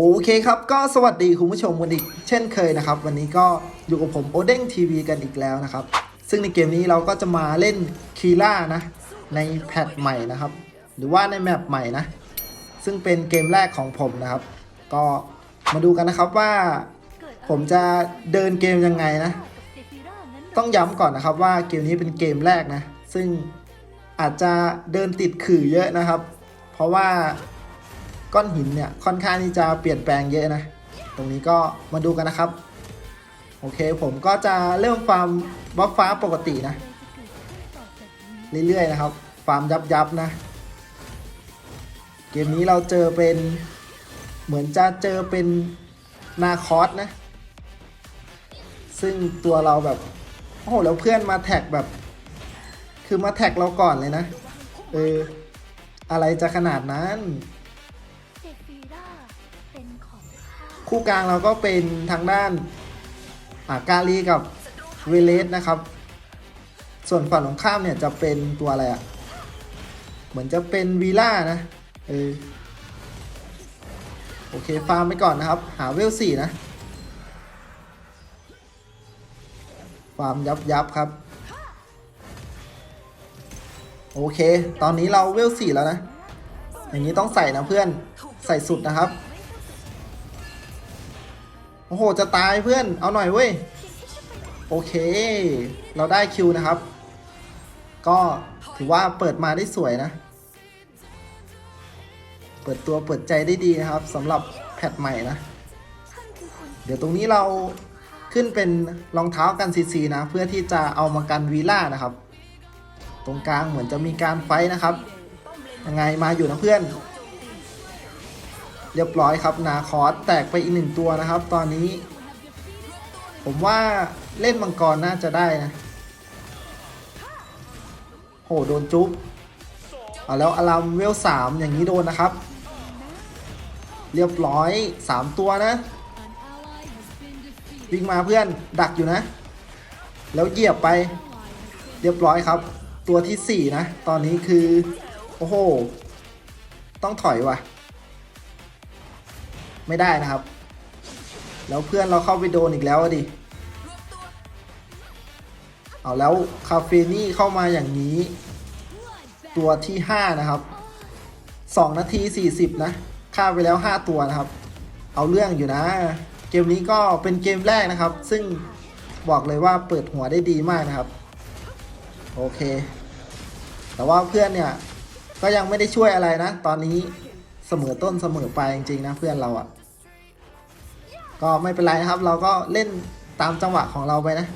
โอเคครับก็สวัสดีคุณผู้ชมกันอีกเช่นเคยนะครับ วันนี้ก็อยู่กับผมโอเด้งทีวีกันอีกแล้วนะครับ ซึ่งในเกมนี้เราก็จะมาเล่นคีล่านะในแพทใหม่นะครับ หรือว่าในแมปใหม่นะ ซึ่งเป็นเกมแรกของผมนะครับ ก็มาดูกันนะครับว่า ผมจะเดินเกมยังไงนะ ต้องย้ำก่อนนะครับว่าเกมนี้เป็นเกมแรกนะ ซึ่งอาจจะเดินติดขื่อเยอะนะครับ เพราะว่า ก้อนหินเนี่ยค่อนข้างที่จะเปลี่ยนแปลงเยอะนะ ตรงนี้ก็มาดูกันนะครับ โอเคผมก็จะเริ่มฟาร์มบัฟฟ้าปกตินะ เรื่อยๆนะครับ ฟาร์มยับยับๆนะ เกมนี้เราเจอเป็นเหมือนจะเจอเป็นนาคอสนะ ซึ่งตัวเราแบบ โอ้โหแล้วเพื่อนมาแท็กแบบ คือมาแท็กเราก่อนเลยนะ เออ อะไรจะขนาดนั้น คู่กลางเราก็เป็นทางด้านอากาลีกับเวเลสนะครับ ส่วนฝั่งตรงข้ามเนี่ยจะเป็นตัวอะไรอะ่ะ เหมือนจะเป็นวีล่านะเออโอเคฟาร์มไปก่อนนะครับ หาเวลสี่นะฟาร์มยับยับครับ โอเค ตอนนี้เราเวลสี่แล้วนะ อย่างนี้ต้องใส่นะเพื่อนใส่สุดนะครับ โอ้โห จะตายเพื่อน เอาหน่อยเว้ย โอเค เราได้คิวนะครับ ก็ถือว่าเปิดมาได้สวยนะ เปิดตัวเปิดใจได้ดีนะครับสำหรับแพทใหม่นะ เดี๋ยวตรงนี้เราขึ้นเป็นรองเท้ากันซีซีนะ เพื่อที่จะเอามากันวีล่านะครับ ตรงกลางเหมือนจะมีการไฟนะครับยังไงมาอยู่นะเพื่อน เรียบร้อยครับนาคอสแตกไปอีกหนึ่งตัวนะครับ ตอนนี้ ผมว่าเล่นมังกรน่าจะได้นะโหโดนจุ๊บเอาแล้วอลัมเวลสามอย่างนี้โดนนะครับ เรียบร้อยสามตัวนะ วิ่งมาเพื่อนดักอยู่นะ แล้วเหยียบไปเรียบร้อยครับ ตัวที่สี่นะ ตอนนี้คือ โอ้โห ต้องถอยว่ะ ไม่ได้นะครับ แล้วเพื่อนเราเข้าไปโดนอีกแล้วดิเอาแล้วคาเฟนี่เข้ามาอย่างนี้ ตัวที่ 5 นะครับ 2 นาที 40 นะฆ่าไปแล้ว 5 ตัวนะครับ เอาเรื่องอยู่นะ เกมนี้ก็เป็นเกมแรกนะครับ ซึ่งบอกเลยว่าเปิดหัวได้ดีมากนะครับ โอเค แต่ว่าเพื่อนเนี่ย ก็ยังไม่ได้ช่วยอะไรนะ ตอนนี้เสมอต้นเสมอปลายจริงๆนะเพื่อนเราอะ่ะ ก็ไม่เป็นไรนะครับ เราก็เล่นตามจังหวะของเราไปนะ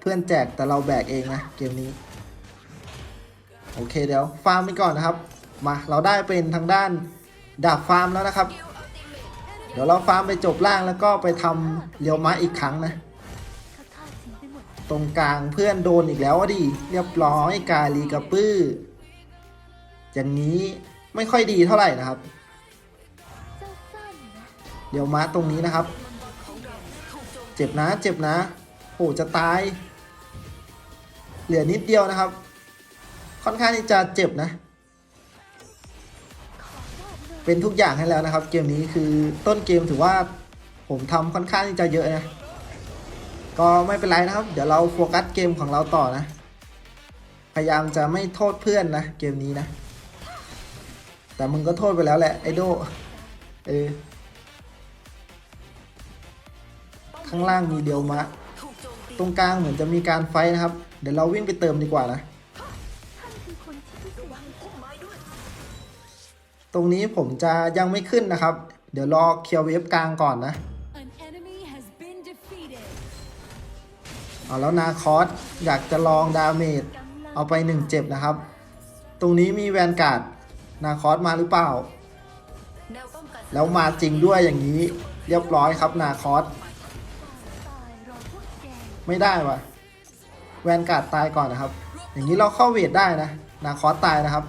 เพื่อนแจกแต่เราแบกเองนะเกมนี้ โอเคเดี๋ยวฟาร์มไปก่อนนะครับ มาเราได้เป็นทางด้านดาบฟาร์มแล้วนะครับ เดี๋ยวเราฟาร์มไปจบล่างแล้วก็ไปทำเลียวม้าอีกครั้งนะ ตรงกลางเพื่อนโดนอีกแล้วอะดิ เรียบร้อยกาลีกระปื้ออย่างนี้ไม่ค่อยดีเท่าไหร่นะครับ เดี๋ยวมาตรงนี้นะครับ เจ็บนะ เจ็บนะโอ้จะตาย เหลือนิดเดียวนะครับ ค่อนข้างที่จะเจ็บนะ เป็นทุกอย่างให้แล้วนะครับ เกมนี้คือต้นเกมถือว่าผมทำค่อนข้างที่จะเยอะนะ ก็ไม่เป็นไรนะครับ เดี๋ยวเราโฟกัสเกมของเราต่อนะ พยายามจะไม่โทษเพื่อนนะเกมนี้นะ แต่มึงก็โทษไปแล้วแหละไอโดเออ ข้างล่างมีเดียวมะ ตรงกลางเหมือนจะมีการไฟนะครับ เดี๋ยวเราวิ่งไปเติมดีกว่านะ ตรงนี้ผมจะยังไม่ขึ้นนะครับ เดี๋ยวรอเคลียร์เวฟกลางก่อนนะ เอาแล้วนาคอสอยากจะลองดาเมจเอาไปหนึ่งเจ็บนะครับ ตรงนี้มีแวนการ์ดนาคอสมาหรือเปล่า แล้วมาจริงด้วยอย่างนี้เรียบร้อยครับนาคอส ไม่ได้ว่ะ แวนการ์ดตายก่อนนะครับ อย่างนี้เราเข้าเวทได้นะ นาคอสตายนะครับ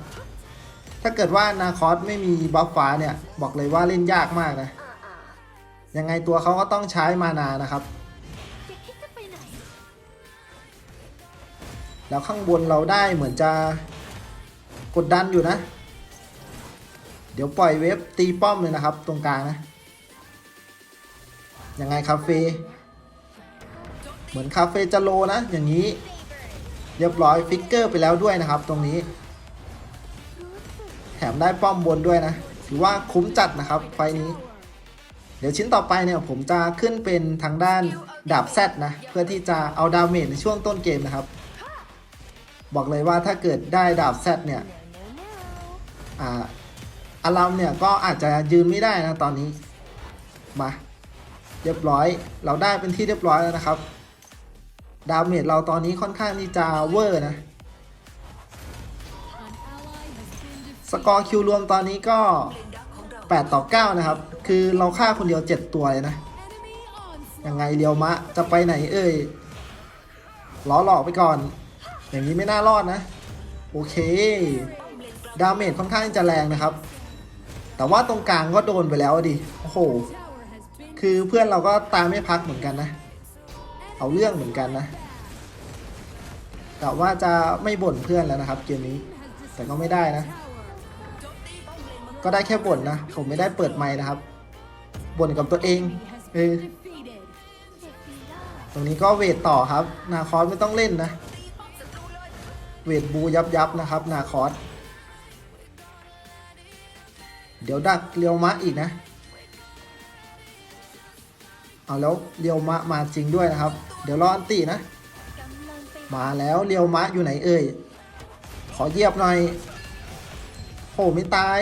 ถ้าเกิดว่านาคอสไม่มีบัฟฟ้าเนี่ย บอกเลยว่าเล่นยากมากนะ ยังไงตัวเขาก็ต้องใช้มานานะครับ แล้วข้างบนเราได้เหมือนจะกดดันอยู่นะ เดี๋ยวปล่อยเว็บตีป้อมเลยนะครับ ตรงกลางนะ ยังไงคาเฟ เหมือนคาเฟ่จะโลนะ อย่างนี้ เรียบร้อยฟิกเกอร์ไปแล้วด้วยนะครับ ตรงนี้ แถมได้ป้อมบนด้วยนะ ถือว่าคุ้มจัดนะครับไฟนี้ เดี๋ยวชิ้นต่อไปเนี่ยผมจะขึ้นเป็นทางด้านดาบแซดนะ เพื่อที่จะเอาดาเมจในช่วงต้นเกมนะครับ บอกเลยว่าถ้าเกิดได้ดาบแซดเนี่ยอ่าอารามเนี่ยก็อาจจะยืนไม่ได้นะตอนนี้มาเรียบร้อย เราได้เป็นที่เรียบร้อยแล้วนะครับ ดาเมจเราตอนนี้ค่อนข้างที่จะเวอร์นะ สกอร์คิวรวมตอนนี้ก็ 8 ต่อ 9 นะครับ คือเราฆ่าคนเดียว 7 ตัวเลยนะ ยังไงเรียวมะ จะไปไหนเอ่ยล้อหลอกไปก่อน อย่างนี้ไม่น่ารอดนะ โอเค ดาเมจค่อนข้างจะแรงนะครับ แต่ว่าตรงกลางก็โดนไปแล้วดิ โอ้โห คือเพื่อนเราก็ตามไม่พักเหมือนกันนะ เอาเรื่องเหมือนกันนะแต่ว่าจะไม่บ่นเพื่อนแล้วนะครับเกมนี้ แต่ก็ไม่ได้นะ ก็ได้แค่บ่นนะ ผมไม่ได้เปิดไมค์นะครับ บ่นกับตัวเองเออตรงนี้ก็เวทต่อครับ นาคอสไม่ต้องเล่นนะ เวทบูยับยับนะครับ นาคอส เดี๋ยวดักเรียวมะอีกนะ เอาแล้วเรียวมะมาจริงด้วยนะครับ เดี๋ยวรออันตีนะ มาแล้วเรียวมะอยู่ไหนเอ่ย ขอเยียบหน่อยโหไม่ตาย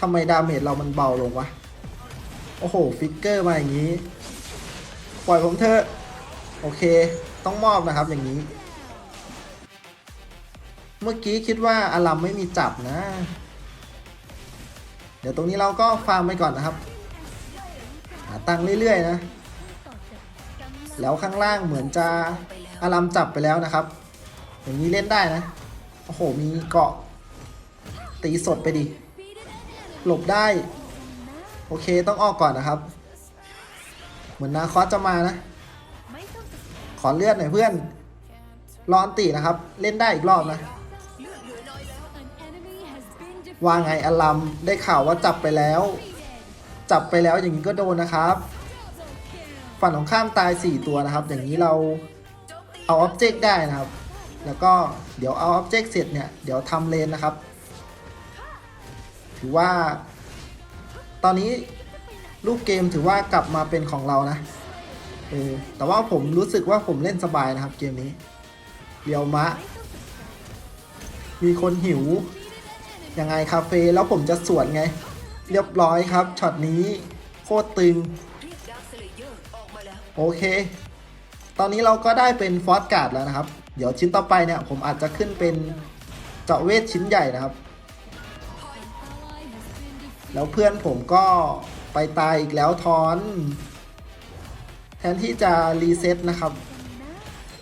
ทำไมดาเมจเรามันเบาลงวะ โอ้โห ฟิกเกอร์มาอย่างนี้ ปล่อยผมเถอะ โอเค ต้องมอบนะครับอย่างนี้ เมื่อกี้คิดว่าอารัมไม่มีจับนะ เดี๋ยวตรงนี้เราก็ฟาร์มไปก่อนนะครับ ตังค์เรื่อยๆนะ แล้วข้างล่างเหมือนจะอารัมจับไปแล้วนะครับ อย่างนี้เล่นได้นะ โอ้โห มีเกาะ ตีสดไปดิ หลบได้ โอเคต้องออกก่อนนะครับ เหมือนนาคอสจะมานะ ขอเลือดหน่อยเพื่อนรอนตีนะครับ เล่นได้อีกรอบนะว่าไงอลัมได้ข่าวว่าจับไปแล้ว จับไปแล้วอย่างนี้ก็โดนนะครับ ฝั่งของข้ามตาย 4 ตัวนะครับ อย่างนี้เราเอาอ็อบเจกต์ได้นะครับ แล้วก็เดี๋ยวเอาอ็อบเจกต์เสร็จเนี่ยเดี๋ยวทำเลนนะครับ ถือว่า ตอนนี้ลูกเกมถือว่ากลับมาเป็นของเรานะเออแต่ว่าผมรู้สึกว่าผมเล่นสบายนะครับเกมนี้เรียวมะ มีคนหิว ยังไงคาเฟ่แล้วผมจะสวนไง เรียบร้อยครับช็อตนี้โคตรตึง โอเค ตอนนี้เราก็ได้เป็นฟอสการ์ดแล้วนะครับ เดี๋ยวชิ้นต่อไปเนี่ย ผมอาจจะขึ้นเป็นเจาะเวทชิ้นใหญ่นะครับ แล้วเพื่อนผมก็ไปตายอีกแล้วทอน แทนที่จะรีเซ็ตนะครับ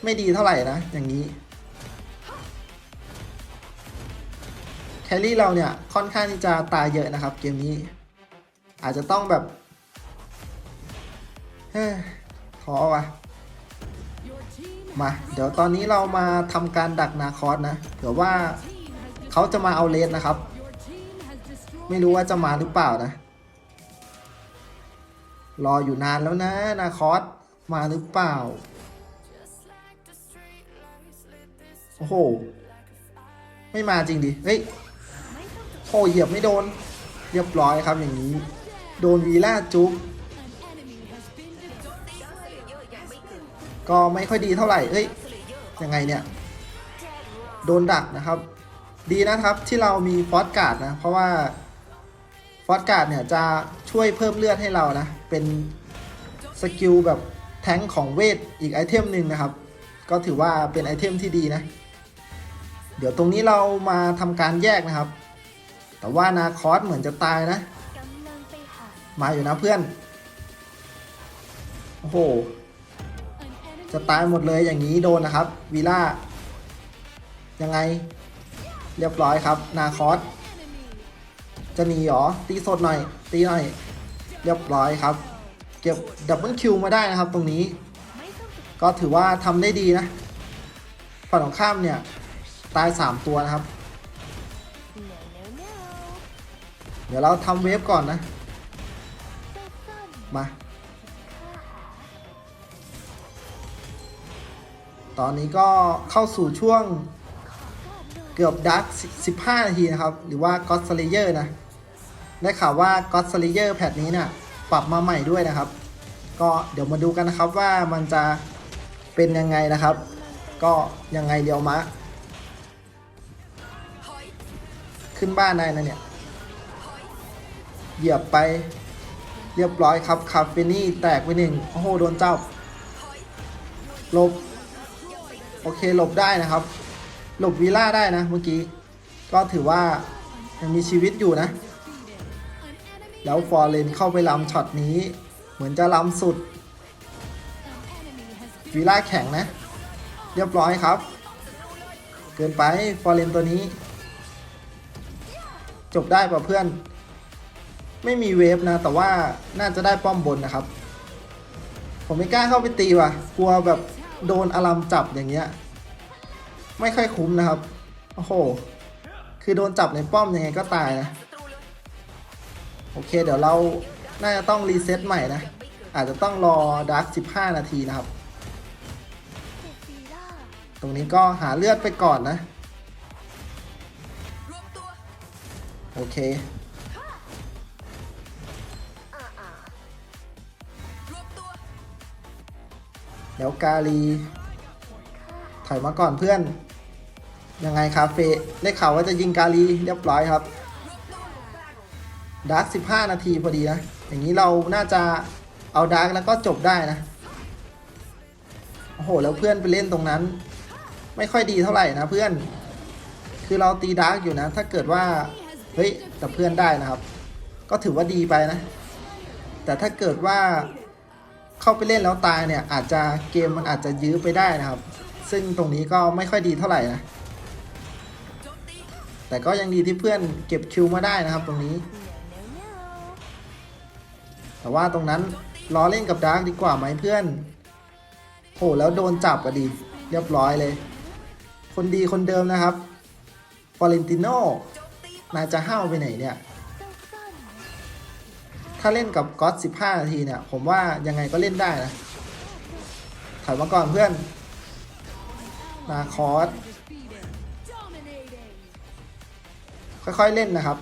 ไม่ดีเท่าไหร่นะ อย่างนี้ แคลรี่เราเนี่ยค่อนข้างที่จะตายเยอะนะครับ เกมนี้ อาจจะต้องแบบเฮ้ท้อว่ะมา เดี๋ยวตอนนี้เรามาทำการดักนาคอสนะเผื่อว่าเขาจะมาเอาเลสนะครับ ไม่รู้ว่าจะมาหรือเปล่านะ รออยู่นานแล้วนะนาคอสมาหรือเปล่า โอ้โห ไม่มาจริงดิ เฮ้ย อ้เหยียบไม่โดน เรียบร้อยครับอย่างนี้ โดนวีล่าจุ๊บก็ไม่ค่อยดีเท่าไหร่เฮ้ยยังไงเนี่ย โดนดักนะครับ ดีนะครับที่เรามีฟอสการ์ดนะ เพราะว่าฟอสการ์ดเนี่ยจะช่วยเพิ่มเลือดให้เรานะ เป็นสกิลแบบแทงของเวทอีกไอเทมหนึ่งนะครับ ก็ถือว่าเป็นไอเทมที่ดีนะ เดี๋ยวตรงนี้เรามาทำการแยกนะครับ แต่ว่านาคอสเหมือนจะตายนะ มาอยู่นะเพื่อน โอ้โห จะตายหมดเลยอย่างนี้โดนนะครับวีล่า ยังไง เรียบร้อยครับ นาคอส จะหนีหรอ ตีสดหน่อย ตีหน่อย เรียบร้อยครับ เก็บดับเบิลคิวมาได้นะครับตรงนี้ ก็ถือว่าทำได้ดีนะ ฝั่งของข้ามเนี่ย ตาย 3 ตัวนะครับ เดี๋ยวเราทำเวฟก่อนนะ มา ตอนนี้ก็เข้าสู่ช่วงเกือบดัก15 นาทีนะครับ หรือว่า God Slayer นะ ได้ข่าวว่า God Slayer แพทนี้เนี่ยปรับมาใหม่ด้วยนะครับ ก็เดี๋ยวมาดูกันนะครับว่ามันจะเป็นยังไงนะครับ ก็ยังไงเดียวมะ ขึ้นบ้านได้นะเนี่ย เหยียบไปเรียบร้อยครับคาเฟนี่แตกไปหนึ่งโอ้โหโดนเจ้าหลบ โอเคหลบได้นะครับ หลบวีล่าได้นะเมื่อกี้ ก็ถือว่ายังมีชีวิตอยู่นะ แล้วฟอร์เรนเข้าไปล้ำช็อตนี้ เหมือนจะล้ำสุดวีล่าแข็งนะ เรียบร้อยครับ เกินไปฟอร์เรนตัวนี้ จบได้ป่ะเพื่อน ไม่มีเวฟนะ แต่ว่าน่าจะได้ป้อมบนนะครับ ผมไม่กล้าเข้าไปตีว่ะ กลัวแบบโดนอารามจับอย่างเงี้ย ไม่ค่อยคุ้มนะครับ โอ้โห คือโดนจับในป้อมยังไงก็ตายนะ โอเค เดี๋ยวเรา น่าจะต้องรีเซ็ตใหม่นะ อาจจะต้องรอดาร์ก15 นาทีนะครับ ตรงนี้ก็หาเลือดไปก่อนนะ โอเค เดี๋ยวกาลี ถอยมาก่อนเพื่อน ยังไงคาเฟ่ได้ข่าวว่าจะยิงกาลีเรียบร้อยครับดาร์ก15นาทีพอดีนะ อย่างนี้เราน่าจะเอาดาร์กแล้วก็จบได้นะ โอ้โห แล้วเพื่อนไปเล่นตรงนั้น ไม่ค่อยดีเท่าไหร่นะเพื่อน คือเราตีดาร์กอยู่นะ ถ้าเกิดว่า เฮ้ยแต่เพื่อนได้นะครับ ก็ถือว่าดีไปนะ แต่ถ้าเกิดว่าเข้าไปเล่นแล้วตายเนี่ย อาจจะเกมมันอาจจะยื้อไปได้นะครับ ซึ่งตรงนี้ก็ไม่ค่อยดีเท่าไหร่นะ แต่ก็ยังดีที่เพื่อนเก็บคิวมาได้นะครับตรงนี้ แต่ว่าตรงนั้นล้อเล่นกับดาร์กดีกว่าไหมเพื่อนโหแล้วโดนจับอะดี เรียบร้อยเลย คนดีคนเดิมนะครับฟอเรนติโน นายจะห้าวไปไหนเนี่ย ถ้าเล่นกับก็อต15นาทีเนี่ย ผมว่ายังไงก็เล่นได้นะถอยมาก่อนเพื่อนนาคอสค่อยๆเล่นนะครับ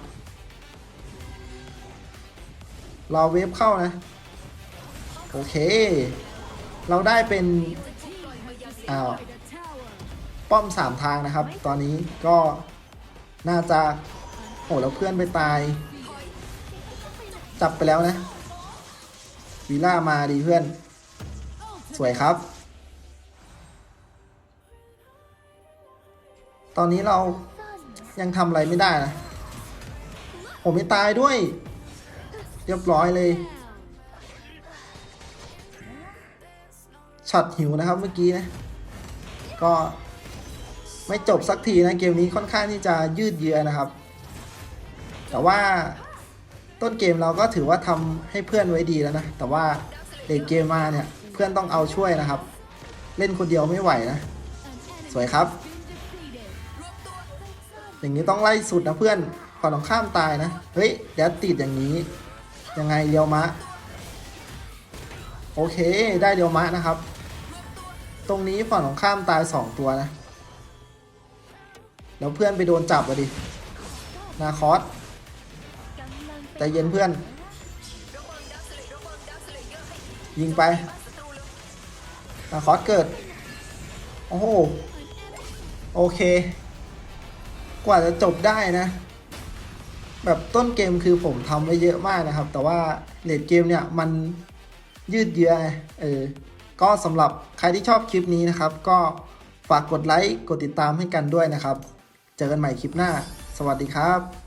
รอเวฟเข้านะ โอเค เราได้เป็นอ้าวป้อมสามทางนะครับ ตอนนี้ก็น่าจะ โอ้แล้วเพื่อนไปตาย จับไปแล้วนะวีล่ามาดีเพื่อน สวยครับ ตอนนี้เรายังทำอะไรไม่ได้นะผมไม่ตายด้วย เรียบร้อยเลยช็อตหิวนะครับเมื่อกี้นะ ก็ไม่จบสักทีนะเกมนี้ค่อนข้างที่จะยืดเยื้อนะครับ แต่ว่าต้นเกมเราก็ถือว่าทำให้เพื่อนไว้ดีแล้วนะ แต่ว่าเด็กเกมมาเนี่ยเพื่อนต้องเอาช่วยนะครับ เล่นคนเดียวไม่ไหวนะ สวยครับ อย่างนี้ต้องไล่สุดนะเพื่อนก่อนต้องข้ามตายนะ เฮ้ยเดี๋ยวติดอย่างนี้ ยังไงเรียวมะ โอเคได้เรียวมะนะครับ ตรงนี้ฝั่งของข้ามตายสองตัวนะ แล้วเพื่อนไปโดนจับอะดิ นาคอส ใจเย็นเพื่อน ยิงไปนาคอสเกิด โอ้โห โอเค กว่าจะจบได้นะ แบบต้นเกมคือผมทำไว้เยอะมากนะครับ แต่ว่าเลดเกมเนี่ยมันยืดเยื้อเออ ก็สำหรับใครที่ชอบคลิปนี้นะครับ ก็ฝากกดไลค์ กดติดตามให้กันด้วยนะครับ เจอกันใหม่คลิปหน้า สวัสดีครับ